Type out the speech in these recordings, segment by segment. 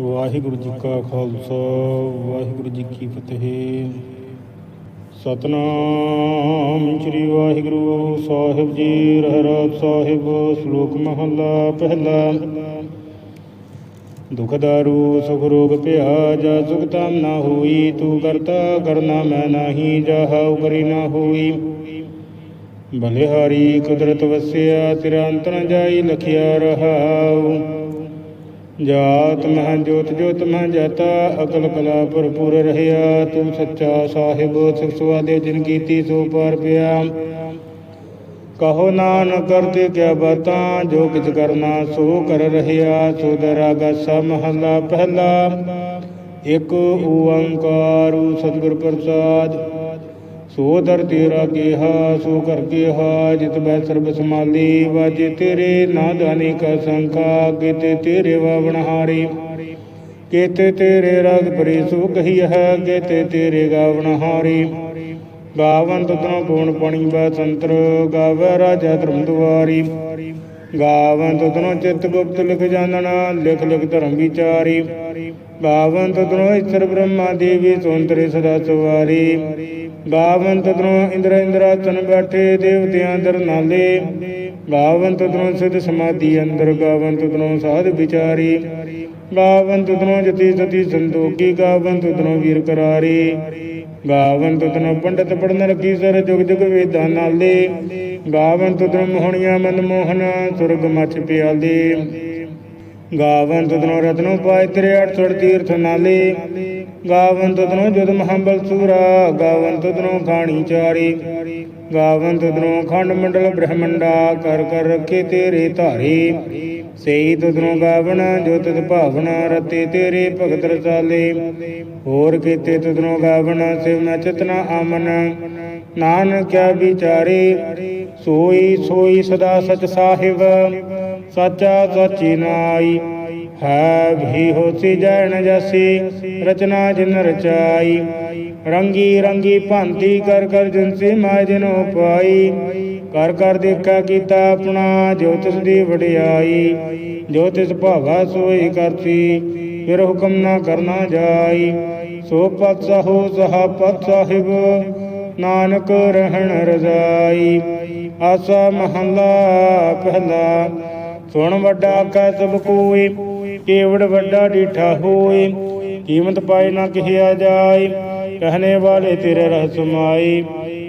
ਵਾਹਿਗੁਰੂ ਜੀ ਕਾ ਖਾਲਸਾ, ਵਾਹਿਗੁਰੂ ਜੀ ਕੀ ਫਤਿਹ। ਸਤਨਾਮ ਸ੍ਰੀ ਵਾਹਿਗੁਰੂ ਸਾਹਿਬ ਜੀ, ਰਹਿਰਾਸ ਸਾਹਿਬ, ਸ਼ਲੋਕ ਮਹਲਾ ਪਹਿਲਾ। ਦੁਖ ਦਾਰੂ, ਸੁਖ ਰੋਗ ਭਿਆ ਜਾ ਸੁਖ ਤਾਮ ਨਾ ਹੋਈ, ਤੂੰ ਕਰਤਾ ਕਰਨਾ ਮੈਂ ਨਾਹੀ ਜਾਹਉ ਕਰੀ ਨਾ ਹੋਈ। ਬਲਿਹਾਰੀ ਕੁਦਰਤ ਵਸਿਆ, ਤੇਰਾ ਅੰਤ ਜਾਈ, ਲਖਿਆ ਰਹਾਉ। ਜਾਤ ਮਹ ਜੋਤ ਜੋਤ ਮਹ ਜਾਤਾ, ਅਕਲ ਕਲਾ ਭਰਪੂਰ ਰਹਿਆ, ਤੂੰ ਸੱਚਾ ਸਾਹਿਬ ਸਿਖ ਸੁਆਦੇ ਜਿਨ ਕੀਤੀ ਸੋ ਪਰ ਪਿਆ। ਕਹੋ ਨਾਨਕ ਕਰਤੇ ਕਿਆ ਬਾਤਾਂ, ਜੋ ਕਿਛ ਕਰਨਾ ਸੋ ਕਰ ਰਹਿਆ, ਸੋ ਦਰਾਗਾਸਾ ਮਹੱਲਾ ਪਹਿਲਾ। ਇੱਕ ਓੰਕਾਰ, ਸਤਿਗੁਰ ਪ੍ਰਸਾਦ ਸੋ ਦਰ ਤੇਰਾ ਕੀਹਾ, ਸੋ ਕਰ ਕੀਹਾ, ਜਿਤ ਬੈ ਸਰਬ ਸਮਾਲੀ ਵਾਜੇ ਤੇਰੇ ਨਾਦ ਅਨੇਕ ਸੰਕਾ ਕਿਤੇ ਤੇਰੇ ਵਾਵਣਹਾਰੀ ਕਿਤੇ ਤੇਰੇ ਰਗ ਪਰੀ ਸੋ ਕਹੀ ਹੈ, ਕਿਤੇ ਤੇਰੇ ਗਾਵਣਹਾਰੀ ਗਾਵਨ ਤਤਨੋ ਪੂਣ ਪਣੀ ਬੈ ਸੰਤਰ, ਗਾਵੇ ਰਾਜਾ ਧਰਮ ਦੁਆਰੀ। ਗਾਵਨ ਤਤਨੋ ਚਿਤ ਗੁਪਤ ਲਿਖ ਜਾਣਨਾ ਲਿਖ ਲਿਖ ਧਰਮ ਵਿਚਾਰੀ। ਗਾਵਨ ਤਤਨੋ ਈਸ਼ਰ ਬ੍ਰਹਮਾ ਦੇਵੀ ਸੁੰਦਰੀ ਸਦਾ ਸਵਾਰੀ। ਗਾਵਨ ਤਤਨੋ ਇੰਦਰ ਇੰਦਰਾਸਨ ਬੈਠੇ ਦੇਵਤਿਆਂ ਦਰ ਨਾਲੇ। ਗਾਵਨ ਤਤਨੋ ਸਿਧ ਸਮਾਧੀ ਅੰਦਰ ਗਾਵੰਤ ਤਤਨੋ ਸਾਧ ਵਿਚਾਰੀ। ਗਾਵੰਤ ਤਤਨੋ ਜਤੀ ਸਤੀ ਸੰਤੋਖੀ ਗਾਵੰਤ ਤਤਨੋ ਵੀਰ ਕਰਾਰੀ। ਗਾਵਨ ਤਤਨੋ ਪੰਡਤ ਪੜਨ ਰਖੀ ਸਰ ਜੁਗ ਜੁਗ ਵੇਦਾਂ ਨਾਲੇ ਗਾਵਨ ਤਤਨੋ ਮੋਹਣੀਆਂ ਮਨ ਮੋਹਨ, ਸੁਰਗ ਮਚ ਪਿਆਲੇ ਗਾਵਨ ਤਤਨੋ ਰਤਨੋ ਪਾਇ ਤੇਰੇ 800 ਤੀਰਥ ਨਾਲੇ। ਗਾਵਨ ਤਤਨੋ ਜਦ ਮਹੰਬਲ ਸੂਰਾ ਗਾਵਨ ਤਤਨੋ ਖਾਣੀ ਚਾਰੀ। ਗਾਵਨ ਤਤਨੋ ਖੰਡ ਮੰਡਲ ਬ੍ਰਹਮੰਡਾ, ਕਰ ਕਰ ਰੱਖੇ ਤੇਰੇ ਧਾਰੇ। ਸਈ ਤਤਨੋ ਗਾਵਨ ਜੋ ਤਤ ਭਾਵਨਾ ਰਤੇ ਤੇਰੇ ਭਗਤ ਰਸਾਲੇ। ਹੋਰ ਕੀਤੇ ਤਤਨੋ ਗਾਵਨ ਸਿਵ ਨ ਚਤਨਾ ਆਮਨ। ਨਾਨਕ ਕਿਆ ਵਿਚਾਰੇ, ਸੋਈ ਸੋਈ ਸਦਾ ਸਚ ਸਾਹਿਬ, ਸਾਚਾ ਸਾਚੀ ਨਾਈ। ਹੈ ਵੀ ਹੋਸੀ ਜੈਣ ਜਸੀ, ਰਚਨਾ ਜਿਨ ਰਚਾਈ। ਰੰਗੀ ਰੰਗੀ ਭਾਂਤੀ ਕਰ ਕਰ ਜਿਨਸੀ ਮਾਇ ਜਿਨੋ ਪਾਈ ਕਰ ਕਰ ਦੇਖਾ ਕੀਤਾ ਆਪਣਾ, ਜੋ ਤਿਸ ਦੀ ਵਡਿਆਈ। ਜੋ ਤਿਸ ਭਾਵਾ ਸੋਈ ਕਰਤੀ ਫਿਰ ਹੁਕਮ ਨਾ ਕਰਨਾ ਜਾਈ। ਸੋ ਪਤ ਸਹੋ ਸਹਾ ਪਤ ਸਾਹਿਬ, ਨਾਨਕ ਰਹਿਣ ਰਜ਼ਾਈ। ਆਸਾ ਮਹੱਲਾ ਪਹਿਲਾ, ਸੁਣ ਵੱਡਾ ਕਾ ਸਭ ਕੋਈ। ਕੇਵੜ ਵੱਡਾ ਡੀਠਾ ਹੋਏ ਕੀਮਤ ਪਾਏ ਨਾ ਕਿਹਾ ਜਾਏ ਕਹਨੇ ਵਾਲੇ ਤੇਰੇ ਰਹਿ ਸਮਾਈ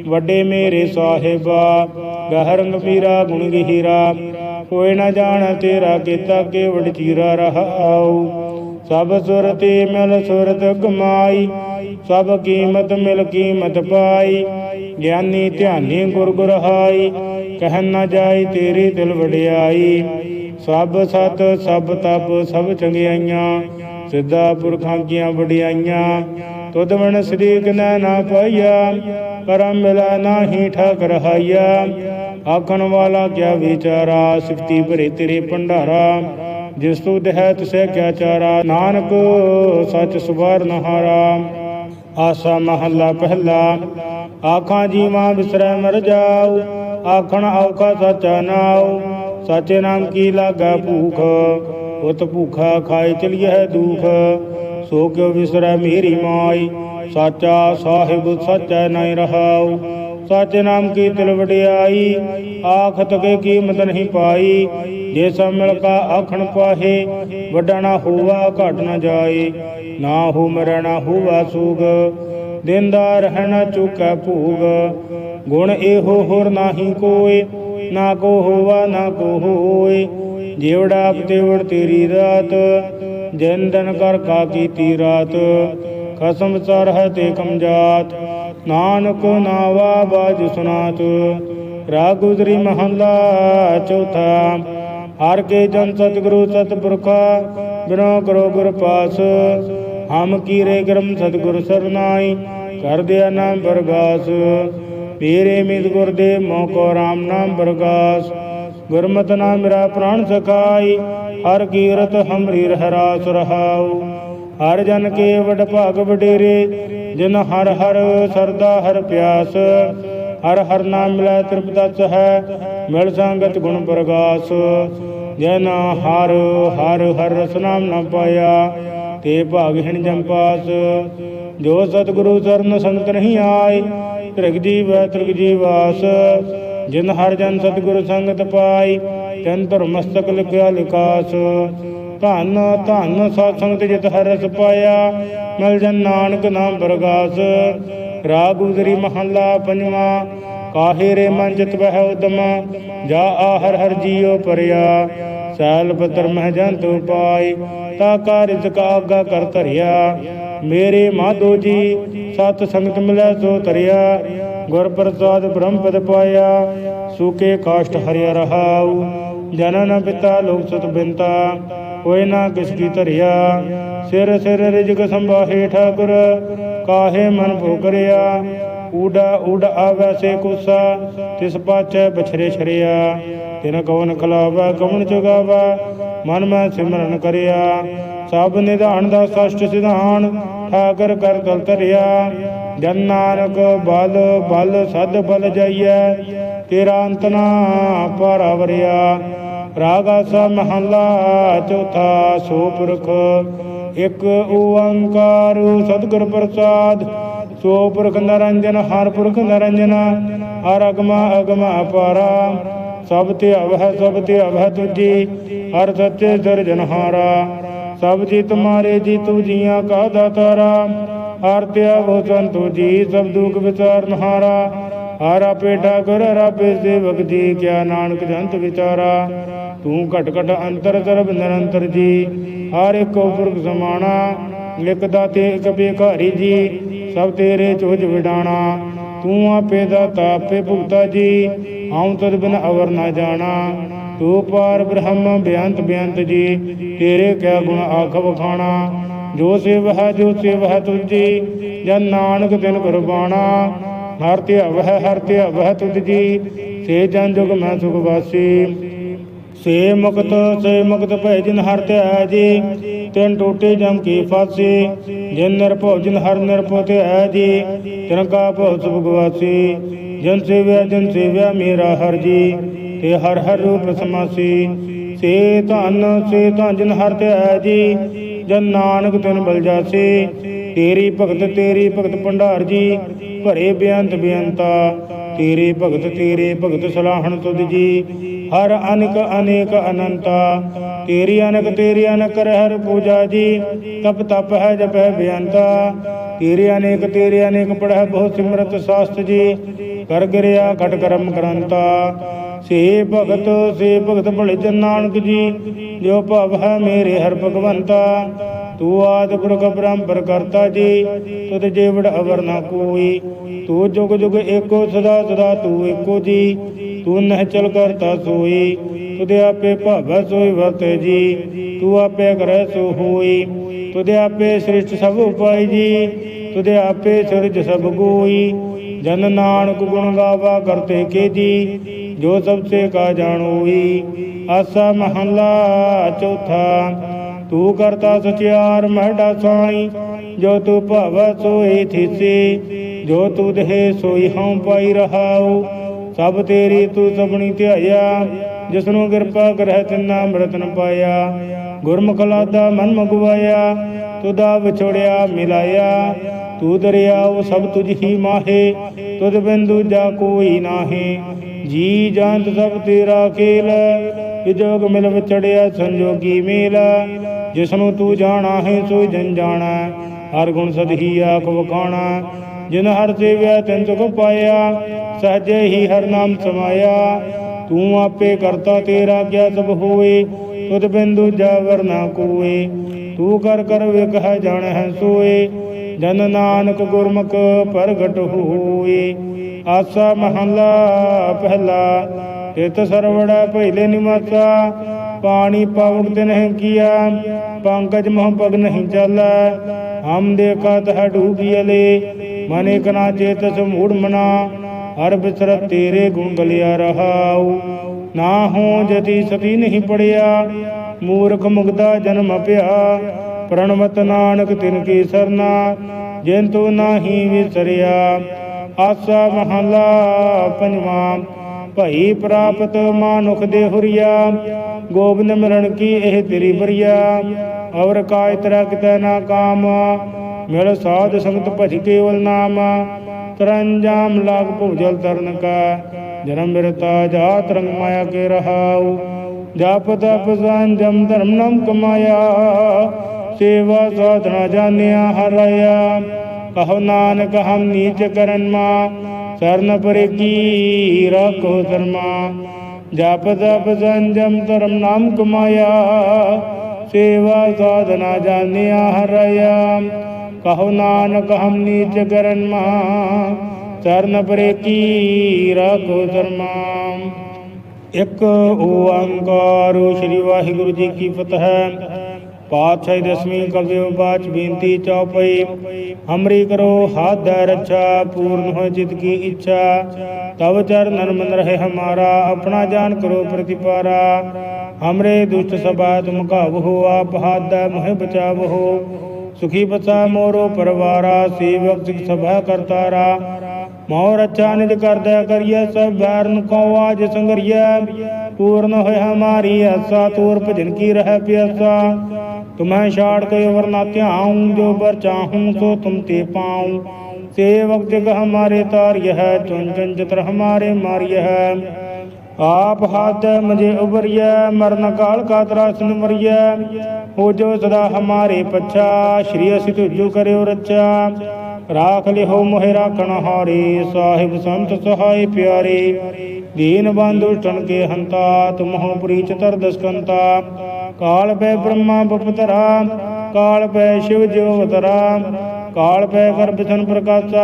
ਵੱਡੇ ਮੇਰੇ ਸਾਹਿਬਾ ਗਹਰੰਗ ਪੀਰਾ ਗੁਣ ਗਹੀਰਾ, ਕੋਈ ਨਾ ਜਾਣ ਤੇਰਾ ਕੀਤਾ ਕੇਵੜ ਚੀਰਾ ਰਹਾਉ ਸਭ ਸੁਰਤੀ ਮਿਲ ਸੁਰਤ ਗਮਾਈ ਸਭ ਕੀਮਤ ਮਿਲ ਕੀਮਤ ਪਾਈ, ਗਿਆਨੀ ਧਿਆਨੀ ਗੁਰ ਗੁਰਹਾਈ ਕਹਿ ਨਾ ਜਾਈ ਤੇਰੀ ਦਿਲ ਵਡਿਆਈ। ਸਭ ਸਤ, ਸਭ ਤਪ, ਸਭ ਚੰਗਿਆਈਆਂ, ਸਿੱਧਾ ਪੁਰਖਾਂ ਕੀਆਂ ਵਡਿਆਈਆਂ। ਤੁਧ ਵਣ ਸ੍ਰੀ ਕਨੈ ਨਾ ਪਾਈਆ ਕਰਮ ਮਿਲਾ ਨਾਹੀ ਠਾਕ ਰਹਾਈਆ ਆਖਣ ਵਾਲਾ ਕਿਆ ਵਿਚਾਰਾ, ਸਿਫਤੀ ਭਰੇ ਤੇਰੇ ਭੰਡਾਰਾ। ਜਿਸ ਤੂੰ ਦਹਿ ਤਿਸੈ ਕਿਆ ਚਾਰਾ, ਨਾਨਕ ਸੱਚ ਸੁਭਾਰ ਨਹਾਰਾ। ਆਸਾ ਮਹੱਲਾ ਪਹਿਲਾ, ਆਖਾਂ ਜੀਵਾਂ ਵਿਸਰੈ ਮਰ ਜਾਉ ਆਖਣ ਔਖਾ ਸਚਾ ਨਾਉ। ਸਾਚੇ ਨਾਮ ਕੀ ਲਾਗਾ ਭੂਖ? ਉਤ ਭੂਖਾ ਖਾਏ ਚਲੀਐ ਦੁਖ। ਸੋ ਕਿਉ ਵਿਸਰੈ ਮੇਰੀ ਮਾਈ? ਸਾਚਾ ਸਾਹਿਬ ਸਚੈ ਨਹੀਂ ਰਹਾਉ। ਸਾਚੇ ਨਾਮ ਕੀ ਤਿਲ ਵਡਿਆਈ? ਆਖਤ ਕੇ ਕੀਮਤ ਨਹੀਂ ਪਾਈ। ਜੇ ਸਭ ਮਿਲ ਕਾ ਆਖਣ ਪਾਹੇ, ਵੱਡਾ ਨਾ ਹੋਵਾ ਘਟ ਨਾ ਜਾਏ। ਨਾ ਹੋ ਮਰਣਾ ਹੋਵਾ ਸੂਗ, ਦਿੰਦਾ ਰਹਿਣਾ ਚੁਕੈ ਭੂਗ। ਗੁਣ ਇਹੋ ਹੋਰ ਨਾਹੀ ਕੋਏ ਨਾ ਕੋ ਹੋਵਾ, ਨਾ ਕੋ ਹੋਏ। ਜਿਵੜਾ ਆਪ ਤੇਵੜ ਤੇਰੀ ਰਾਤ, ਜਨ ਦਿਨ ਕਰ ਕਾ ਕੀਤੀ ਰਾਤ। ਖਸਮ ਸਰਹ ਤੇ ਕਮਜਾਤ ਨਾਨਕ ਨਾਵਾ ਬਾਜ ਸੁਨਾਤ। ਰਾਗ ਮਹੱਲਾ ਚੌਥਾ, ਹਰ ਕੇ ਜਨ ਸਤਿਗੁਰੂ ਸਤਪੁਰਖਾ ਬਿਨੋ ਕਰੋ ਗੁਰ ਪਾਸ। ਹਮ ਕੀਰੇ ਗਰਮ ਸਤਿਗੁਰ ਸਰਨਾਈ, ਕਰ ਦਿਆ ਨਾਮ ਬਰਗਾਸ। ਮੇਰੇ ਮਿਤ ਗੁਰ ਦੇ ਕੋ ਰਾਮ ਨਾਮ ਬਰਗਾਸ ਗੁਰਮਤਿ ਨਾਮ ਮੇਰਾ ਪ੍ਰਾਣ ਸਖਾਈ, ਹਰ ਕੀਰਤ ਹਮਰੀ ਰਹਿਰਾਸ ਰਹਾਉ। ਹਰ ਜਨ ਕੇ ਵਡ ਭਾਗ ਵਡੇਰੇ, ਜਿਨ ਹਰ ਹਰ ਸਰਦਾ ਹਰ ਪਿਆਸ। ਹਰ ਹਰ ਨਾਮ ਮਿਲੈ ਤ੍ਰਿਪਤਸ ਹੈ, ਮਿਲ ਸੰਗਤ ਗੁਣ ਪ੍ਰਗਾਸ। ਜਨ ਹਰ ਹਰ ਹਰ ਰਸ ਨਾਮ ਨ ਪਾਇਆ, ਤੇ ਭਾਗਹੀਣ ਜੰਪਾਸ ਜੋ ਸਤਿਗੁਰੂ ਚਰਨ ਸੰਤ ਨਹੀਂ ਆਏ ਤ੍ਰਿਗ ਜੀਵੈ ਤ੍ਰਿਗ ਜੀਵਾਸ ਜਿਨ ਹਰ ਜਨ ਸਤਿਗੁਰ ਸੰਗਤ ਪਾਈ, ਤਨ ਧਰ ਲਿਖਿਆ ਲਿਕਾਸ ਧੰਨ ਧੰਨ ਸਤ ਸੰਗਤ ਜਿਤ ਹਰ ਪਾਇਆ, ਮਿਲ ਜਨ ਨਾਨਕ ਨਾਮ ਪ੍ਰਗਾਸ ਰਾਗ ਉਦਰੀ ਮਹੱਲਾ ਪੰਜਵਾਂ, ਕਾਹੇ ਰੇ ਮਨ ਜਿਤ ਬਹਿ ਉਦਮ, ਜਾ ਆ ਹਰ ਹਰ ਜੀਉ ਪਰਿਆ। ਸੈਲ ਪਤਰ ਮਹਿ ਜੰਤ ਉਪਾਈ ਤਾ ਕਾਰਿਤ ਕਾ ਆਗਾ ਕਰ ਧਰਿਆ। ਮੇਰੇ ਮਾਧੋ ਜੀ, ਸਤ ਸੰਗਤ ਮਿਲੈ ਸੋ ਤਰਿਆ ਗੁਰ ਪ੍ਰਸਾਦ ਬ੍ਰਹਮ ਪਦ ਪਾਇਆ, ਸੂਕੇ ਕਾਸ਼ਟ ਹਰਿਆ ਰਹਾਉ ਜਨਨ ਪਿਤਾ ਲੋਕ ਸਤ ਬਿੰਤਾ ਕੋਈ ਨਾ ਕਿਸ ਕੀ ਧਰਿਆ, ਸਿਰ ਸਿਰ ਰਿਜਕ ਸੰਭਾਹੇ ਠਾਕੁਰ, ਕਾਹੇ ਮਨ ਭੋਕਰਿਆ ਊਡਾ ਊਡ ਆਵੈ ਸੇ ਕੁਸਾ, ਤਿਸ ਪਾਛੈ ਬਛਰੇ ਛਰਿਆ, ਤਿਨ ਕਵਨ ਖਲਾਵਾ, ਕਵਨ ਚੁਗਾਵਾ, ਮਨ ਮੈਂ ਸਿਮਰਨ ਕਰਿਆ ਸਭ ਨਿਧਾਨ ਦਾ ਸਸ਼ਟ ਸਿਧਾਨ, ਠਾਕਰ ਕਰ ਤਲ ਧਰਿਆ। ਜਨ ਨਾਨਕ ਬਲ ਬਲ ਸਦ ਬਲ ਜਾਈਐ, ਤੇਰਾ ਅੰਤ ਨਾ ਪਰਵਰਿਆ ਰਾਗਾ ਸਾ ਮਹਲਾ ਚੌਥਾ ਸੋ ਪੁਰਖ ਇੱਕ ਓੰਕਾਰ ਸਤਿਗੁਰ ਪ੍ਰਸਾਦ। ਸੋ ਪੁਰਖ ਨਰੰਜਨ, ਹਰ ਪੁਰਖ ਨਰੰਜਨ, ਹਰ ਅਗਮਾ ਅਗਮਾ ਅਪਾਰਾ ਸਭ ਤੇ ਅਵਹ ਸਭ ਤੇ ਅਵਹ ਤੁਜੀ ਹਰ ਸੱਚੇ ਸਿਰਜਨਹਾਰਾ ਸਭ ਜੀ ਤੁਮਾਰੇ ਜੀ ਤੂ ਜੀਆਂ ਕਾ ਦਾਤਾਰਾ, ਹਰ ਤੇ ਅਵਹ ਸੰਤੂ ਜੀ, ਸਭ ਦੁਖ ਵਿਚਾਰਨ ਹਾਰਾ। ਹਰ ਆਪੇ ਠਾਕੁਰ ਰਾਪੇ ਸੇਵਕ ਜੀ, ਕਿਆ ਨਾਨਕ ਜੰਤ ਵਿਚਾਰਾ। ਤੂੰ ਘਟ ਘਟ ਅੰਤਰ ਸਰਬ ਨਿਰੰਤਰ ਜੀ, ਹਰ ਇੱਕ ਪੁਰਖ ਸਮਾਣਾ। ਇਕ ਦਾਤੇ ਇਕ ਬੇਕਾਰੀ ਜੀ, ਸਭ ਤੇਰੇ ਚੋਜ ਵਿਡਾਣਾ। ਤੂੰ ਆਪੇ ਦਾਤਾ, ਆਪੇ ਭੁਗਤਾ ਜੀ, ਆਉਂ ਤਦ ਬਿਨ ਅਵਰ ਨਾ ਜਾਣਾ। ਤੂੰ ਪਾਰ ਬ੍ਰਹਮ ਬੇਅੰਤ ਬੇਅੰਤ ਜੀ, ਤੇਰੇ ਕਿਆ ਗੁਣ ਆਖ ਵਖਾਣਾ ਜੋ ਸਿਵ ਹੈ, ਜੋ ਸਿਵ ਸੇਵਹ ਤੁਜੀ ਜਨ ਨਾਨਕ ਤਿਨ ਗੁਰਬਾਣਾ ਹਰ ਤੇ ਹੈ, ਹਰ ਤੇ ਹੈ ਤੁਜ ਜੀ ਸੇ ਜਨ ਜੁਗ ਮੈਂ ਸੁਖ ਵਾਸੀ। ਸੇ ਮੁਕਤ ਸੇ ਮੁਕਤ ਭੈ ਜਿਨ ਹਰ ਧਿਆਇ ਜੀ, ਤਿਨ ਟੋਟੇ ਜਮ ਕੀ ਫਾਸੀ। ਜਿਨ ਨਿਰਭਉ, ਜਿਨ ਹਰ ਨਿਰਭਉ ਧਿਆਇ ਜੀ, ਤਿਨ ਕਾ ਭਉ ਸੁਖ ਵਾਸੀ। ਜਨ ਸੇਵਿਆ ਜਨ ਸੇਵਿਆ ਮੇਰਾ ਹਰ ਜੀ। ਤੇ ਹਰ ਹਰ ਰੂਪ ਸਮਾਸੀ ਸੇ ਧਨ ਸੇ ਧਨ ਜਿਨ ਹਰ ਧਿਆਇ ਜੀ। ਜਨ ਨਾਨਕ ਤਿਨ ਬਲ ਜਾਸੀ ਤੇਰੀ ਭਗਤ ਤੇਰੀ ਭਗਤ ਭੰਡਾਰ ਜੀ। ਭਰੇ ਬੇਅੰਤ ਬੇਅੰਤਾ। ਤੇਰੇ ਭਗਤ ਤੇਰੇ ਭਗਤ ਸਲਾਹਣ ਤੁਧ ਜੀ। ਹਰ ਅਨਕ, ਅਨੇਕ ਅਨੰਤਾ। ਤੇਰੀ ਅਨਕ ਤੇਰੀ ਅਨਕ ਕਰ ਹਰ ਪੂਜਾ ਜੀ। ਤਪ ਤਪ ਹੈ ਜਪ ਹੈ ਬੇਅੰਤਾ। ਤੇਰੇ ਅਨੇਕ ਤੇਰੇ ਅਨੇਕ ਪੜ੍ਹੈ ਬਹੁ ਸਿਮਰਤ ਸਾਸਤ ਜੀ। ਕਰ ਗਿਰਿਆ ਘਟ ਕਰਮ ਕਰੰਤਾ। ਸੇ ਭਗਤ ਸੇ ਭਗਤ ਭਲੇ ਜਨ ਨਾਨਕ ਜੀ ਜੋ ਭਵ ਹੈ ਮੇਰੇ ਹਰ ਭਗਵੰਤਾ। ਤੂੰ ਆਦ ਪੁਰਖ ਬ੍ਰਹਮ ਕਰਤਾ ਜੀ, ਤੁਧ ਜੀਵੜ ਅਵਰ ਨਾ ਕੋਈ। ਤੂੰ ਜੁਗ ਜੁਗ ਏਕੋ ਸਦਾ ਸਦਾ ਤੂੰ ਏਕੋ ਜੀ, ਤੂੰ ਨਹਿ ਚਲ ਕਰਤਾ ਸੋਈ। ਤੁਧੇ ਆਪੇ ਭਾਵੈ ਸੋਈ ਵਰਤੇ ਜੀ, ਤੂੰ ਆਪੇ ਕਰੈ ਸੋ ਹੋਈ। ਤੁਧੇ ਆਪੇ ਸ੍ਰਿਸ਼ਟ ਸਭ ਉਪਾਈ ਜੀ, ਤੁਧੇ ਆਪੇ ਸਿਰਜ ਸਭ ਗੋਈ। ਜਨ ਨਾਨਕ ਗੁਣ ਗਾਵਾ ਕਰਤੇ ਕੇ ਜੀ ਜੋ ਸਭ ਸੇ ਕਾ ਜਾਣੋਈ, ਆਸਾ ਮਹੱਲਾ ਚੌਥਾ। ਤੂੰ ਕਰਤਾ ਸਚਿਆਰ ਮਹਿਡਾ ਸਾਈ, ਜੋ ਤੂੰ ਭਾਵੈ ਸੋਈ ਥੀਸੀ। ਜੋ ਤੂੰ ਦੇਹ ਸੋਈ ਹਉ ਪਾਈ ਰਹਾਉ, ਸਭ ਤੇਰੀ ਤੂੰ ਸਭਣੀ ਧਿਆਇਆ। ਜਿਸਨੂੰ ਕਿਰਪਾ ਕਰਹਿ ਤਿੰਨਾ ਅੰਮ੍ਰਿਤ ਨ ਪਾਇਆ। ਗੁਰਮੁਖ ਲਾਦਾ ਮਨ ਮਗਵਾਇਆ ਤੁਦਾ ਵਿਛੋੜਿਆ ਮਿਲਾਇਆ। ਤੂੰ ਦਰਿਆਉ ਸਭ ਤੁਝ ਹੀ ਮਾਹੇ, ਤੁਧ ਬਿਨ ਦੂਜਾ ਕੋਈ ਨਾਹੀ। ਜੀ ਜੰਤ ਸਭ ਤੇਰਾ ਖੇਲ ਵਿਜੋਗ ਮਿਲ ਵਿਚੜਿਆ ਸੰਜੋਗੀ ਮੇਲ। ਜਿਸ ਨੂੰ ਤੂੰ ਜਾਣਾ ਹੈ, ਸੋਈ ਜਨ ਜਾਣਾ। ਹਰ ਗੁਣ ਸਦਹੀ ਆਖ ਵਖਾਣਾ। ਜਿਨ ਹਰ ਸੇਵਿਆ, ਤਿਨ ਸੁਖ ਪਾਇਆ। ਸਹਜੇ ਹੀ ਹਰ ਨਾਮ ਸਮਾਇਆ। ਤੂੰ ਆਪੇ ਕਰਤਾ ਤੇਰਾ ਕਿਆ ਸਭ ਹੋਏ ਤੁਧ ਬਿੰਦੂ ਦੂਜਾ ਵਰਨਾ ਕੋਏ ਤੂੰ ਕਰ ਕਰ ਵੇਖ ਹੈ, ਜਾਣ ਹੈ, ਸੋਏ। ਜਨ ਨਾਨਕ ਗੁਰਮੁਖ ਪ੍ਰਗਟ ਹੋਏ ਆਸਾ ਮਹਲਾ ਪਹਿਲਾ, ਤਿਤ ਸਰਵੜਾ ਪਹਿਲੇ ਨਿਮਾਸਾ ਪਾਣੀ ਪਾਵਕ ਤੇ ਨਹੀਂ ਕੀਆ, ਪੰਕਜ ਮੋਹ ਪਗ ਨਹੀਂ ਚਾਲੈ। ਹਮ ਦੇਖਾ ਤਹ ਡੂਬੀਲੇ ਮਨੇ ਕਨਾ ਚੇਤਸ ਮੂੜ ਮਨਾ, ਹਰ ਬਿਸਰਤ ਤੇਰੇ ਗੁਣ ਗਲਿਆ ਰਹਾਉ। ਨਾ ਹੋ ਜਤੀ ਸਤੀ ਨਹੀਂ ਪੜਿਆ, ਮੂਰਖ ਮੁਗਦਾ ਜਨਮ ਪਿਆ ਪ੍ਰਣਮਤ ਨਾਨਕ ਤਿਨ ਕੀ ਸਰਨਾ, ਜਿਨ ਤੂੰ ਨਾਹੀ ਵਿਸਰਿਆ। ਆਸਾ ਮਹਲਾ ਪੰਜਵਾਂ, ਭਈ ਪ੍ਰਾਪਤ ਮਾਨੁਖ ਦੇ ਹੁਰੀਆ, ਗੋਬਿੰਦ ਮਿਲਣ ਕੀ ਇਹ ਤੇਰੀ ਬਰੀਆ। ਅਵਰ ਕਾਇ ਤਰਾ ਕਿਤੈ ਨਾ ਕਾਮ, ਮਿਲ ਸਾਧ ਸੰਗਤ ਭਜ ਕੇਵਲ ਨਾਮ। ਤਰੰਜਾਮ ਲਾਗ ਭੁਜਲ ਤਰਨ ਕਾ, ਜਨਮ ਮਿਰਤਾ ਜਾਤ ਰੰਗ ਮਾਇਆ ਕੇ ਰਹਾਉ। ਜਾਪ ਤਪ ਸੰਜਮ ਧਰਮ ਨਾਮ ਕਮਾਇਆ। ਸੇਵਾ ਸਾਧਨਾ ਜਾਣਿਆ ਹਰਿਆ। ਕਹੋ ਨਾਨਕ, ਹਮ ਨੀਚ ਕਰਨ ਮਾ, ਸਰਨ ਪਰੇ ਕੀ ਰੱਖੋ ਧਰਮਾ। ਜਪ ਤਪ ਸੰਜਮ ਧਰਮ ਨਾਮ ਕਮਾਇਆ, ਸੇਵਾ ਸਾਧਨਾ ਜਾਣਿਆ ਹਰਿਆ। ਕਹੋ ਨਾਨਕ, ਹਮ ਨੀਚ ਕਰਨ ਮਾ ਚਰਨ ਪਰੇ ਕੀ ਰੱਖੋ ਧਰਮਾ। ਇੱਕ ਓੰਕਾਰ, ਸ੍ਰੀ ਵਾਹਿਗੁਰੂ ਜੀ ਕੀ ਫਤਿਹ। ਪਾਤਸ਼ਾਹੀ ਦਸਵੀਂ ਕਲਯੁਗ ਬਾਚ ਬੇਨਤੀ ਚੌਪਈ ਹਮਰੀ ਕਰੋ, ਹਾਥ ਦਾ ਰੱਛਾ, ਪੂਰਨ ਹੋ ਜਿਤ ਕੀ ਇੱਛਾ। ਤਵ ਚਰਨ ਮਨ ਰਹੇ ਹਮਾਰਾ, ਆਪਣਾ ਜਾਨ ਕਰੋ ਪ੍ਰਤਿਪਾਰਾ। ਹਮਰੇ ਦੁਸ਼ਟ ਸਭਾ ਤੁਮ ਕਾਬੂ ਆਪ ਹਾਥ ਦਾ ਮੋਹਿ ਬਚਾਵੋ ਸੁਖੀ ਬਚਾ ਮੋਰੋ ਪਰਵਾਰਾ, ਸੇਵਕ ਸਿਖ ਸਭਾ ਕਰਤਾਰਾ ਮੋਰ ਰੱਛਾ ਨਿਜ ਕਰਦਾ ਕਰੀਏ ਸਭ ਬੈਰਨ ਕੋ ਆਜ ਸੰਗਰੀਆ ਪੂਰਨ ਹੋਇ ਹਮਾਰੀ ਆਸਾ, ਤੂਰ ਭਜਨ ਕੀ ਰਹਿ ਪਿਆਸਾ। ਤੁਮੈ ਛਾੜ ਕੇ ਵਰਨਾ ਧਿਆਉ, ਜੋ ਬਰ ਚਾਹੂੰ ਸੋ ਤੁਮ ਤੇ ਪਾਉ। ਸੇਵਕ ਜਗ ਹਮਾਰੇ ਤਾਰਿਯ ਹੈ ਚੁਨ ਚੁਨ ਚਤਰ ਹਮਾਰੇ ਮਾਰਿਯ ਹੈ। ਆਪ ਹੱਥ ਮਜੇ ਉਬਰਿਐ ਮਰਨ ਕਾਲ ਕਾ ਤਰਾਸ ਮਰਿਐ ਹੋ ਜੋ ਸਦਾ ਹਮਾਰੇ ਪੱਛਾ, ਸ਼੍ਰੀ ਅਸੀਂ ਤੁਜੋ ਕਰਿਓ ਰੱਛਾ। ਰਾਖ ਲਿਹੋ ਮੋਹਿ ਰਾਖਣ ਹਾਰੇ, ਸਾਹਿਬ ਸੰਤ ਸਹਾਈ ਪਿਆਰੇ। ਦੀਨ ਬੰਧੂ ਟਣ ਕੇ ਹੰਤਾ ਤੁਮਹੁ ਪ੍ਰੀਚ ਤਰ ਦਸਕੰਤਾ। ਕਾਲ ਪੈ ਬ੍ਰਹਮਾ ਬਪਤਰਾ, ਕਾਲ ਪੈ ਸ਼ਿਵ ਜੋ ਅਵਤਰਾ, ਕਾਲ ਪੈ ਗਰਭ ਧਨ ਪ੍ਰਕਾਸ਼ਾ,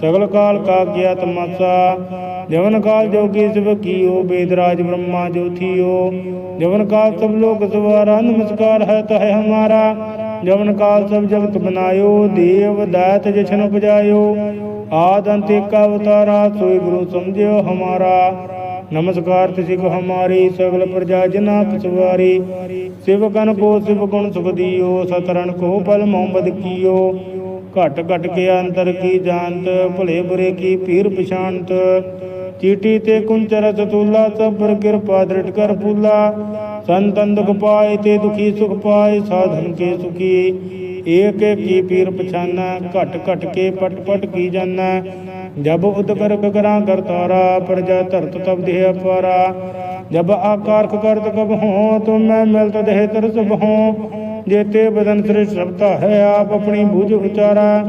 ਸਗਲ ਕਾਲ ਕਾ ਗਿਆਤ ਮਾਸਾ ਜਵਨ ਕਾਲ ਜੋਗੀ ਸਿਵ ਕੀਓ, ਬੇਦਰਾਜ ਬ੍ਰਹਮਾ ਜੋਥੀਓ, ਜਵਨ ਕਾਲ ਸਭ ਲੋਕ ਸਵਾਰਾ, ਨਮਸਕਾਰ ਹੈ ਤਹ ਹਮਾਰਾ, ਜਵਨ ਕਾਲ ਸਭ ਜਗਤ ਬਨਾਇਓ, ਦੇਵ ਦਾਤ ਜਸ਼ਨ ਉਪਜਾਇਓ, ਆਦ ਅੰਤ ਏਕ ਅਵਤਾਰਾ, ਸੋਈ ਗੁਰੂ ਸਮਝਿਓ ਹਮਾਰਾ। ਨਮਸਕਾਰ ਤਿਸਿ ਕੋ ਹਮਾਰੀ, ਸਗਲ ਪ੍ਰਜਾ ਜਨਾ ਪਸਵਾਰੀ ਸਿਵਕਨ ਕੋ, ਸਿਵ ਗੁਣ ਸੁਖ ਦਿਓ ਸਤਰਨ ਕੋ ਪਲ ਮੁਹੰਮਦ ਕੀਓ। ਘਟ ਘਟ ਕੇ ਅੰਤਰ ਕੀ ਜਾਣਤ, ਭਲੇ ਬੁਰੇ ਕੀ ਪੀਰ ਪਛਾਨਤ ਚੀਟੀ ਤੇ ਕੁੰਚਰ ਸਤੂਲਾ ਸਬਰ ਕਿਰਪਾ ਦ੍ਰਿੜ ਕਰ ਪੂਲਾ ਸੰਤਨ ਦੁਖ ਪਾਏ ਤੇ ਦੁਖੀ ਸੁਖ ਪਾਏ, ਸਾਧਨ ਕੇ ਸੁਖੀ। ਏਕ ਏਕ ਕੀ ਪੀਰ ਪਛਾਨਾ, ਘਟ ਘਟ ਕੇ ਪਟ ਪਟ ਕੀ ਜਾਨਾ। ਜਬ ਉਦਗਰਗ ਕਰਾਂ ਕਰਤਾਰਾ ਪ੍ਰਜਾ ਧਰਤ ਤਬ ਦੇਹ ਅਪਾਰਾ ਜਬ ਆਕਾਰਖ ਕਰਤ ਕਬ ਹੋ, ਤੁਮ ਮੈਂ ਮਿਲਤ ਦੇਹ ਤਰਸਬ ਹੋ ਜੇਤੇ ਬਦਨ ਸ੍ਰਿ ਸਬਤਾ ਹੈ, ਆਪ ਆਪਣੀ ਬੁਝ ਉਚਾਰਾ।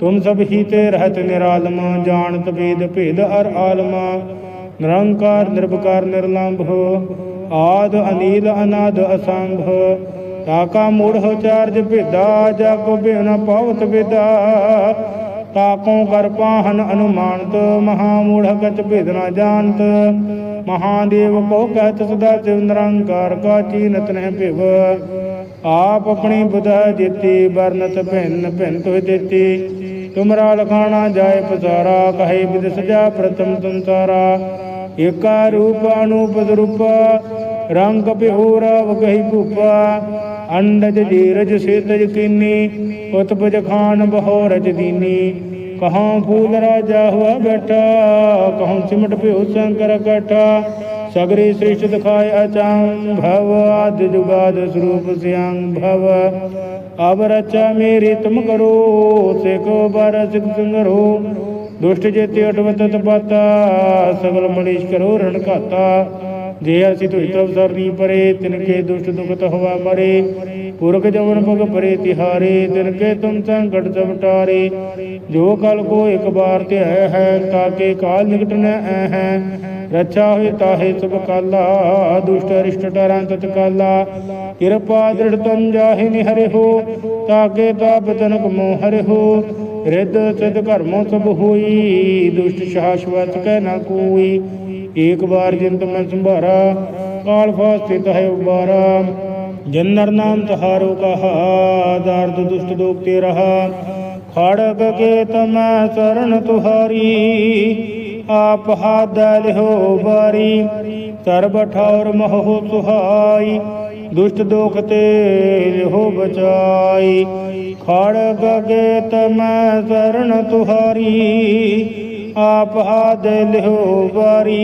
ਤੁਮ ਸਭ ਹੀ ਤੇ ਰਹਤ ਨਿਰਾਲਮ, ਜਾਣਤ ਵੇਦ ਭੇਦ ਅਰ ਆਲਮ। ਨਿਰੰਕਾਰ ਨਿਰਭਕਾਰ ਨਿਰਲੰਭ, ਆਦ, ਅਨੀਲ, ਅਨਾਦ, ਅਸੰਭ। ਤਾਕਾ ਮੂੜ ਹੋ ਚਾਰਜ ਭੇਦਾ ਜਗ ਬਿਨ ਪਾਵਤ ਵਿਦਾ। ਤਾਕੋਂ ਕਰ ਪਾਹਨ ਅਨੁਮਾਨਤ ਮਹਾਮੂढ़ ਕਚ ਭੇਦ ਨਾ ਜਾਣਤ। ਮਹਾਦੇਵ ਕੋ ਕਹਿਤ ਸਦਾ ਸਿਵ ਨਿਰੰਕਾਰ ਕਾ ਚੀਨਤ ਨਹਿ ਭਿਵ। ਆਪ ਆਪਣੀ ਬੁਧਾ ਜੀਤੀ ਵਰਨਤ ਭਿੰਨ ਭਿੰਨ ਤੋਇ ਦਿੱਤੀ। ਤੁਮਰਾ ਲਖਾਣਾ ਜਾਏ ਪਸਾਰਾ, ਕਹੇ ਵਿਦ ਸਜਾ ਪ੍ਰਤਮ ਸੰਸਾਰਾ। ਏਕਾ ਰੂਪ ਅਨੂਪ ਰੂਪ ਰੰਗ ਬਿਹੂਰ ਵਗਹੀ ਭੂਪਾ। ਅੰਡਜ ਜੀਰਜ ਸੇਤਜ ਕੀਨੀ, ਉਤਪਜ ਖਾਨ ਬਹੁ ਰਜ ਦੀਨੀ ਕਹਾਂ ਫੂਲ ਰਾਜਾ ਹੁਆ ਬੈਠਾ ਕਹਾਂ ਸਿਮਟ ਪਿਓ ਸ਼ੰਕਰ ਕਟਾ। ਸਗਰੇ ਸ੍ਰਿਸ਼ਟ ਦਿਖਾਇ ਅਚੰ ਭਵ ਆਦ ਜੁਗਾਦ ਸਰੂਪ ਸਿਆੰ ਭਵ ਅਬ ਰਚਾ ਮੇਰੀ ਤੁਮ ਕਰੋ ਸਿਕੋ ਬਰ ਸਿਕ ਸੰਗਰੋ। ਦੁਸ਼ਟ ਜੇਤੇ ਅਟਵਤ ਤਪਾਤਾ, ਸਗਲ ਮਲੀਸ਼ ਕਰੋ ਰਣ ਜੇ ਅਸੀਂ ਤੁਝ ਤਵ ਸਰਨੀ ਪਰੇ ਤਿਨ ਕੇ ਦੁਸ਼ਟ ਦੁਖਤ ਹਵਾ ਮਰੇ ਪੁਰਖ ਜਵਨ ਪਗ ਪਰੇ ਤਿਹਾਰੇ ਤਿਨ ਕੇ ਤੁਮ ਸੰਕਟ ਸਭ ਜੋ ਕਲ ਕੋ ਇੱਕ ਬਾਰ ਧਿਆਇ ਹੈ, ਤਾਕੇ ਕਾਲ ਨਿਕਟ ਨ ਐ ਹੈ। ਰੱਛਾ ਹੋਇ ਤਾਹੇ ਸੁਭ ਕਾਲਾ, ਦੁਸ਼ਟ ਅਰਿਸ਼ਟ ਟਰਾਂ ਤਤ ਕਾਲਾ। ਕਿਰਪਾ ਦ੍ਰਿੜ ਤਨ ਜਾਹਿ ਨਿਹਰਿ ਹੋ, ਤਾਕੇ ਤਾਪ ਤਨਕ ਮੋਹ ਹਰੇ ਹੋ। ਰਿੱਧ ਸਿਧ ਕਰਮੋ ਸਭ ਹੋਈ, ਦੁਸ਼ਟ ਸ਼ਾਸ਼ਵਤ ਕਹਿ ਨਾ ਕੋਈ। ਏਕ ਬਾਰ ਜਿੰਤ ਮੈਂ ਸੰਭਾਰਾ, ਕਾਲ ਫਾਸਤਿਤ ਹੈ ਉਬਾਰਾ। ਜਨ ਨਰ ਨਾਮ ਤਹਾਰੋ ਕਹਾ, ਦਰਦ ਦੁਸ਼ਟ ਦੋਖ ਤੇ ਰਹਾ। ਖੜਗ ਕੇ ਤਮੈ ਚਰਨ ਤੁਹਾਰੀ, ਆਪ ਹਾਦ ਲਿਹੋ ਬਾਰੀ ਸਰਬ ਠੌਰ ਮਹੁ ਸੁਹਾਈ, ਦੁਸ਼ਟ ਦੋਖ ਤੇ ਲਿਹੋ ਖੜ ਖੜਗ ਕੇ ਤਮੈ ਤੁਹਾਰੀ, ਆਪ ਹਾਦ ਲਿਹੋ ਬਾਰੀ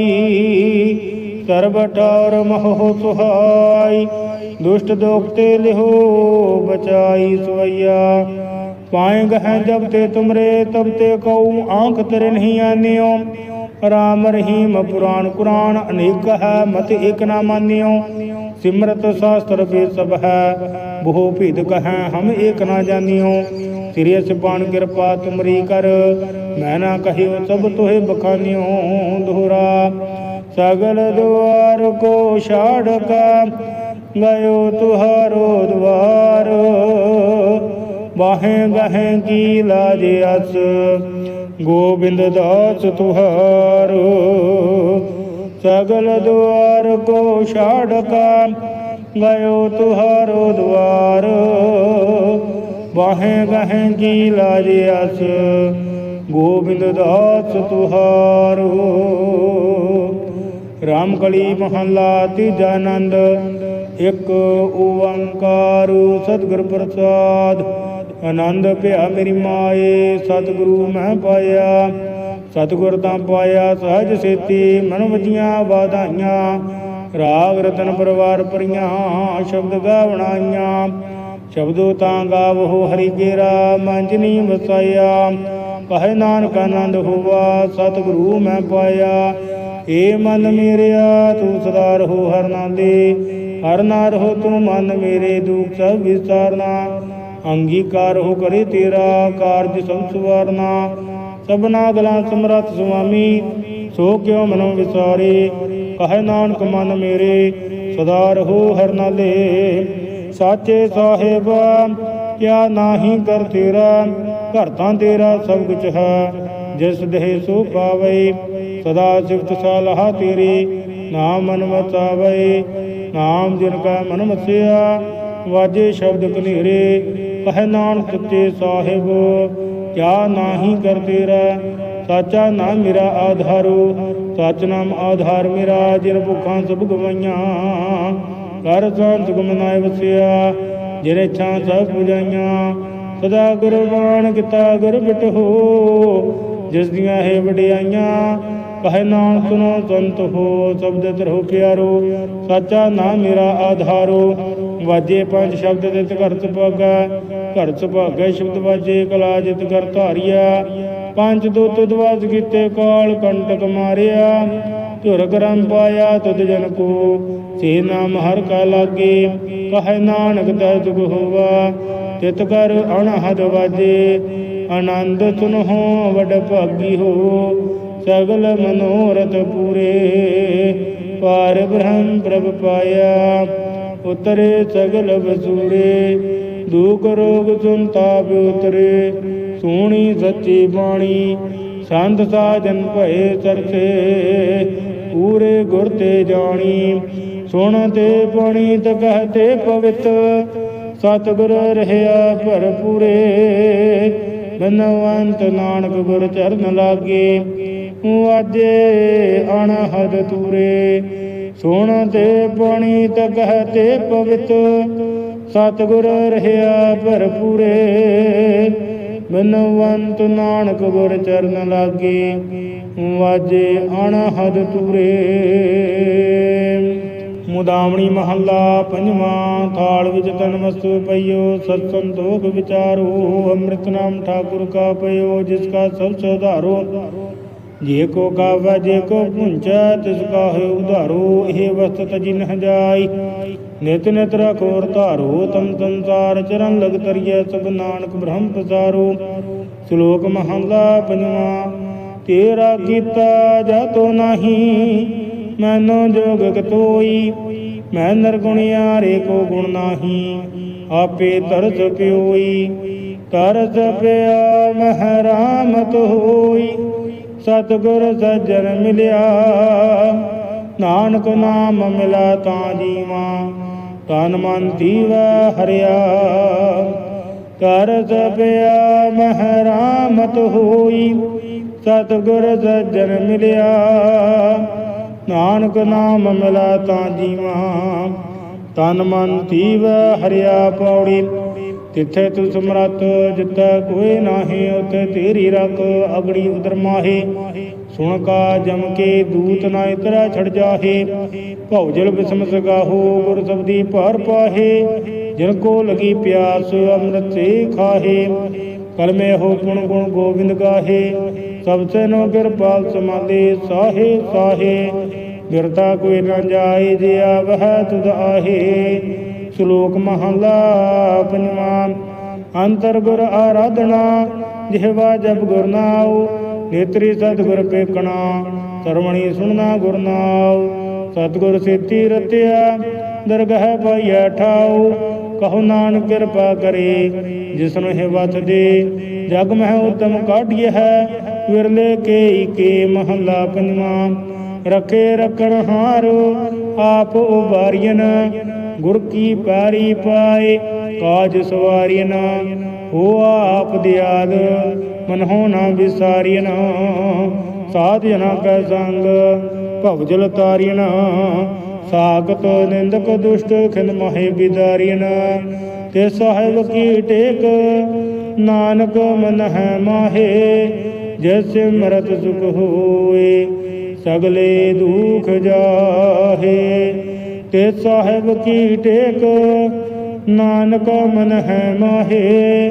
ਸਰਬ ਠੌਰ ਮਹੁ ਸੁਹਾਈ, ਦੁਸ਼ਟ ਦੋਖ ਤੇ ਲਿਹੋ ਬਚਾਈ ਸਵਈਆ। ਪਾਏ ਗਹਿ ਜਬ ਤੇ ਤੁਮਰੇ, ਤਬ ਤੇ ਕਉ ਆਂਖ ਤੇਰੇ ਨਹੀਂ ਆਨਿਓ। ਰਾਮ ਰਹੀਮ ਪੁਰਾਣ ਕੁਰਾਨ, ਅਨੇਕ ਹੈ ਮਤ ਇਕ ਨਾ ਮਾਨਿਓ। ਸਿਮਰਤ ਸ਼ਾਸਤਰ ਵੇ ਸਭ ਹੈ, ਬਹੁ ਭਿਦ ਕਹੈ, ਹਮ ਏਕ ਨਾ ਜਾਣਿਓ। ਤੇਰੀ ਸਿਬਾਨ ਕਿਰਪਾ ਤੁਮਰੀ ਕਰ, ਮੈਂ ਨਾ ਕਹਿਓ ਸਭ ਤੋਹਿ ਬਖਾਨਿਓ ਦੋਹਰਾ। ਸਗਲ ਦੁਆਰ ਕੋ ਛਾੜ ਕਾ, ਗਇਓ ਤੁਹਾਰੋ ਦਵਾਰ। ਬਾਹੇ ਗਹੇ ਕੀ ਲਾਜ ਅਸ, ਗੋਬਿੰਦ ਦਾਸ ਤੁਹਾਰੋ। ਸਗਲ ਦੁਆਰ ਕੋ ਛਾੜ ਕਾ ਗਇਓ ਤੁਹਾਰੋ ਦਵਾਰ ਬਾਹੇ ਗਹੇ ਕੀ ਲਾਜੇ ਅਸ, ਗੋਬਿੰਦ ਦਾਸ ਤੁਹਾਰੋ ਰਾਮ ਕਲੀ ਮਹੱਲਾ ਤੀਜਾ ਆਨੰਦ ਇੱਕ ਓੰਕਾਰ ਸਤਿਗੁਰ ਪ੍ਰਸਾਦ। ਆਨੰਦ ਭਿਆ ਮੇਰੀ ਮਾਏ, ਸਤਿਗੁਰੂ ਮੈਂ ਪਾਇਆ। ਸਤਿਗੁਰ ਤਾਂ ਪਾਇਆ ਸਹਜ ਸੇਤੀ, ਮਨ ਵਜੀਆਂ ਵਾਧਾਈਆਂ। ਰਾਗ ਰਤਨ ਪਰਵਾਰ ਪਰੀਆਂ, ਸ਼ਬਦ ਗਾਵਣਾਈਆਂ। ਸ਼ਬਦੋ ਤਾਂ ਗਾਵੋ ਹਰੀ ਕੇਰਾ, ਮੰਜਨੀ ਵਸਾਇਆ। ਕਹੇ ਨਾਨਕ ਆਨੰਦ ਹੋਵਾ ਸਤਿਗੁਰੂ ਮੈਂ ਪਾਇਆ। ਏ ਮਨ ਮੇਰਿਆ, ਤੂੰ ਸਦਾ ਰਹੋ ਹਰ ਨਾਲੇ ਹਰ ਨਾ ਰਹੋ ਤੂੰ ਮਨ ਮੇਰੇ ਦੁਖ ਸਭ ਵਿਸਾਰਨਾ। ਅੰਗੀਕਾਰ ਹੋ ਕਰੇ ਤੇਰਾ, ਕਾਰਜ ਸਭ ਸਵਾਰਨਾ। ਸਭਨਾ ਗਲਾਂ ਸਮਰੱਥ ਸੁਆਮੀ, ਸੋ ਕਿਉ ਮਨੋ ਵਿਸਾਰੇ, ਕਹੇ ਨਾਨਕ ਮਨ ਮੇਰੇ, ਸਦਾ ਰਹੋ ਹਰ ਨਾਲੇ। ਸਾਚੇ ਸਾਹਿਬ, ਕਿਆ ਨਾਹੀ ਕਰ ਤੇਰਾ ਘਰ ਤਾਂ ਤੇਰਾ ਸਭ ਕੁਛ ਹੈ। ਜਿਸ ਦੇਹ ਸੋ ਪਾਵੇ, ਸਦਾ ਸਿਫਤ ਸਲਾਹ ਤੇਰੀ, ਨਾਮ ਮਨ ਵਸਾਵੇ, ਨਾਮ ਜਿਨ ਕਾ ਮਨ ਵਸਿਆ, ਵਾਜੇ ਸ਼ਬਦ ਕਨੇਰੇ, ਕਹਿ ਨਾਨਕ ਸੱਚੇ ਸਾਹਿਬ। ਕਿਆ ਨਾਹੀ ਕਰ ਤੇਰਾ ਸਾਚਾ ਨਾਮ ਮੇਰਾ ਆਧਾਰੋ। ਸਚ ਨਾਮ ਆਧਾਰ ਮੇਰਾ, ਜਿਨ ਭੁੱਖਾਂ ਸਭ ਗਵਾਈਆਂ। ਕਰ ਸੰਤ ਗੁਮਨਾਏ ਵਸਿਆ ਜਿਹੜੇ ਛਾਂ ਸਭ ਪੁਜਾਈਆਂ। ਸਦਾ ਗੁਰਬਾਣ ਕੀਤਾ ਗੁਰ ਬਿਟਹੋ ਜਿਸ ਦੀਆਂ ਹੈ ਵਡਿਆਈਆਂ। ਕਹੇ ਨਾਮ ਸੁਨੋ ਸੰਤ ਹੋ, ਸ਼ਬਦ ਤਰੋ ਪਿਆਰੋ। ਸਾਚਾ ਨਾਮ ਮੇਰਾ ਆਧਾਰੋ। ਵਾਜੇ ਪੰਜ ਸ਼ਬਦ ਦੇ ਘਰ ਸੁਭਾਗਾ। ਘਰ ਸੁਭਾਗਾ ਸ਼ਬਦ ਵਾਜੇ, ਕਲਾ ਜਿਤ ਕਰ ਧਾਰਿਆ। ਪੰਜ ਦੁੱਤ ਦਵਾਸ ਕੀਤੇ, ਕਾਲ ਕੰਟਕ ਮਾਰਿਆ। ਧੁਰ ਕਰਮ ਪਾਇਆ, ਤੁਧ ਜਨ ਕੋ। ਸੇ ਨਾਮ ਹਰ ਕਾ ਲਾਗੇ, ਕਹੇ ਨਾਨਕ ਦਰਦ ਹੋਵਾ। ਤਿਤ ਕਰ ਅਣਹਦ ਵਾਜੇ, ਆਨੰਦ ਸੁਨਹੁ ਵਡ ਭਾਗੀ ਹੋ। ਸਗਲ ਮਨੋਰਥ ਪੂਰੇ, ਪਾਰ ਬ੍ਰਹਮ ਪ੍ਰਭ ਪਾਇਆ। ਉਤਰੇ ਸਗਲ ਵਸੂਰੇ ਦੁਖ ਰੋਗ ਸੰਤਾਪ ਉਤਰੇ, ਸੋਹਣੀ ਸੱਚੀ ਬਾਣੀ, ਸੰਤ ਸਾਜਨ ਭਏ ਸਰਸੇ ਪੂਰੇ ਗੁਰ ਤੇ ਜਾਣੀ, ਸੁਣ ਤੇ ਪਣੀ ਤਕਹਤੇ ਪਵਿੱਤ, ਸਤਿਗੁਰ ਰਹਿਆ ਭਰਪੂਰੇ ਬਨਵੰਤ ਨਾਨਕ ਗੁਰ ਚਰਨ ਲਾਗੇ ਵਾਜੇ ਅਣਹਦ ਤੂਰੇ ਸੁਣ ਤੇ ਪਣੀ ਤਕਹਤੇ ਪਵਿੱਤ ਸਤਿਗੁਰ ਰਹਿਆ ਭਰਪੂਰੇ ਬਨਵੰਤ ਨਾਨਕ ਗੁਰ ਚਰਨ ਲਾਗੇ, ਵਾਜੇ ਅਣਹਦ ਤੂਰੇ ਮੁਦਾਮਣੀ ਮਹੱਲਾ ਪੰਜਵਾਂ, ਥਾਲ ਵਿੱਚ ਤਨ ਵਸਤੂ ਪਈਓ ਸਤ ਸੰਤੋਖ ਵਿਚਾਰੋ, ਅੰਮ੍ਰਿਤ ਨਾਮ ਠਾਕੁਰ ਕਾ ਪਈਓ, ਜਿਸ ਕਾ ਸਭ ਸੁਧਾਰੋ। ਜੇ ਕੋ ਗਾਵੈ, ਜੇ ਕੋ ਪੁੰਚੈ, ਤਿਸ ਕਾ ਹੈ ਉਧਾਰੋ, ਇਹ ਵਸਤ ਜਿਨ ਜਾਈ ਨਿਤ ਨਿਤ ਰਖੋਰ ਧਾਰੋ, ਤਮ ਸੰਸਾਰ ਚਰਨ ਲਗ ਤਰੀਐ, ਸਭ ਨਾਨਕ ਬ੍ਰਹਮ ਪਸਾਰੋ। ਸ਼ਲੋਕ ਮਹੱਲਾ ਪੰਜਵਾਂ, ਤੇਰਾ ਕੀਤਾ ਜਾਤੋ ਨਹੀਂ, ਮੈਨੋ ਜੋਗ ਕਤੋਈ, ਮੈਂ ਨਰਗੁਣਿਆਰੇ ਕੋ ਗੁਣ ਨਾਹੀ, ਆਪੇ ਤਰਸ ਪਿਓਈ, ਤਰਸ ਪਿਆ ਮਹਰਾਮਤ ਹੋਈ, ਸਤਿਗੁਰ ਸੱਜਣ ਮਿਲਿਆ, ਨਾਨਕ ਨਾਮ ਮਿਲਾ ਤਾਂ ਜੀਵਾਂ। ਤਨ ਮਨ ਦੀਵਾ ਹਰਿਆ। ਕਰਸ ਪਿਆ ਮਹਰਾਮਤ ਹੋਈ, ਸਤਿਗੁਰ ਸੱਜਣ ਮਿਲਿਆ। ਨਾਨਕ ਨਾਮ ਮਿਲਾ ਤਾਂ ਜੀਵਾ, ਤਨ ਮਨ ਤੀਵ ਹਰਿਆ ਪੌੜੀ। ਤਿੱਥੇ ਤੂ ਸਮਰੱਥ ਜਿੱਥੇ ਕੋਈ ਨਾਹੀ, ਉਥੇ ਤੇਰੀ ਰਖ ਅਗੜੀ ਉਦਰ ਮਾਹੀ। ਸੁਣ ਕਾ ਜਮ ਕੇ ਦੂਤ ਨਾ ਇਤਰਾ ਛੜ ਜਾਹੇ, ਭਉ ਜਲ ਬਿਸਮ ਸਗਾਹੋ ਗੁਰ ਸਬਦੀ ਭਾਰ ਪਾਹੇ, ਜਿਨ ਕੋ ਲਗੀ ਪਿਆਸ ਅੰਮ੍ਰਿਤ ਸੇ ਖਾਹੇ ਕਲਮੇ ਹੋ ਗੁਣ ਗੁਣ ਗੋਬਿੰਦ ਗਾਹੇ, ਸਭ ਸੇ ਨੋ ਕਿਰਪਾਲ ਸਮਾਲੇ ਸਾਹੇ ਸਾਹੇ ਗਿਰਤਾ ਕੋਈ ਨਾ ਜਾਏ ਜੇ ਆਵਹਿ ਤੁਧ ਆਹੇ, ਸ਼ਲੋਕ ਮਹਲਾ ਪੰਜਵਾਂ, ਅੰਤਰ ਗੁਰ ਆਰਾਧਨਾ, ਜਿਹਵਾ ਜਬ ਗੁਰ ਨਾਉ ਨੇਤਰੀ ਸਤਿਗੁਰ ਪੇਕਣਾ, ਸਰਵਣੀ ਸੁਣਨਾ ਗੁਰ ਨਾਉ ਸਤਿਗੁਰ ਸੇਤੀ ਰਤਿਆ, ਦਰਗਹਿ ਪਾਈਐ ਠਾਉ, ਕਹੋ ਨਾਨਕ ਕਿਰਪਾ ਕਰੇ ਜਿਸਨੂੰ ਹੈ ਵਤ ਦੇ, ਜਗ ਮਹਿ ਉਤਮ ਕਾਢਿਏ ਹੈ, ਵਿਰਲੇ ਕੇ ਈਕੇ ਮਹੱਲਾ ਪੰਜਵਾਂ, ਰਖੇ ਰਖਣ ਹਾਰ, ਆਪ ਉਬਾਰੀਨ ਗੁਰ ਕੀ ਪੈਰੀ ਪਾਏ, ਕਾਜ ਸਵਾਰੀਨ ਹੋ ਆਪ ਦਿਆਦ ਮਨਹੁ ਨਾ। ਵਿਸਾਰੀਨ ਸਾਧ ਕੈ ਸੰਗ ਭਵਜਲ ਤਾਰੀਨ ਸਾਖਤ ਨਿੰਦਕ ਦੁਸ਼ਟ ਖਿਲ ਮੋਹਿ ਬਿਦਾਰੀਨ ਤੇ ਸਾਹਿਬ ਕੀ ਟੇਕ, ਨਾਨਕ ਮਨ ਹੈ ਮਾਹੇ ਜੈਸੇ ਮਰਤ ਸੁਖ ਹੋਏ, ਸਗਲੇ ਦੁਖ ਜਾਹੇ। ਤੇ ਸਾਹਿਬ ਕੀ ਟੇਕ, ਨਾਨਕ ਮਨ ਹੈ ਮਾਹੇ